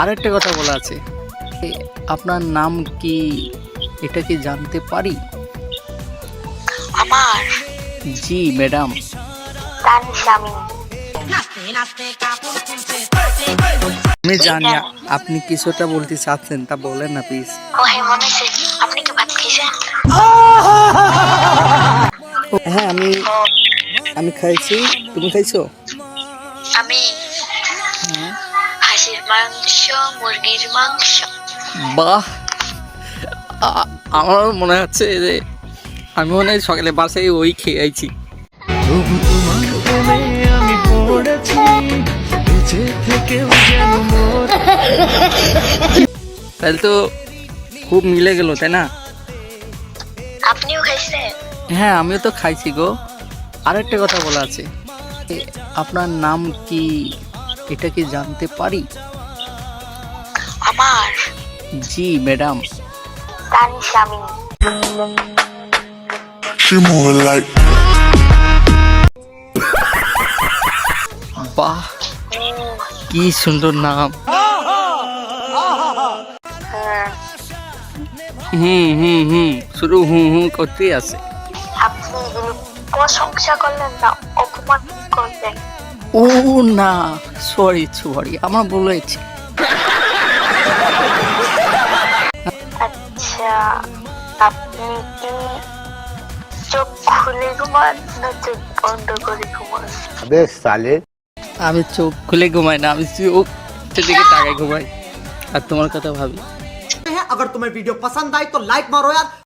আরেকটা কথা বলা আছে। আপনার নাম কি এটা কি জানতে পারি? আমার। জি ম্যাডাম। আমি জানি আপনি কিছুটা বলতে চাচ্ছেন তা বলেন না প্লিজ হ্যাঁ হ্যাঁ আমি আমি খাইছি। তুমি খাইছো? আমি। হাঁসের মাংস মুরগির মাংস। বাহ। আমার মনে হচ্ছে যে আমি মনে হয় সকালে বাসায় ওই খেয়ে আইছি। তবু তোমার প্রেমে আমি পড়েছি বেঁচে থেকেও যেন তাহলে তো খুব মিলে গেল তাই না? আপনিও খাইছেন? হ্যাঁ আমিও তো খাইছি গো। আরেকটা কথা বলা আছে। আপনার নাম কি? এটা কি জানতে পারি? আমার? জি ম্যাডাম। তার স্বামী। She more like বাহ কি সুন্দর নাম। হুম হুম হুম শুরু হুম হুম করতেই আছে। আপনি প্রশংসা করলেন না। ও না সরি সরি আমার ভুল হয়েছে আচ্ছা আপনি কি চোখ খুলে ঘুমান না চোখ বন্ধ করে ঘুমান अबे साले আমি চোখ খুলে ঘুমাই না আমি চোখ দিকে টাকায় ঘুমাই আর তোমার কথা ভাবি हैं अगर तुम्हें वीडियो पसंद आई तो लाइक मारो यार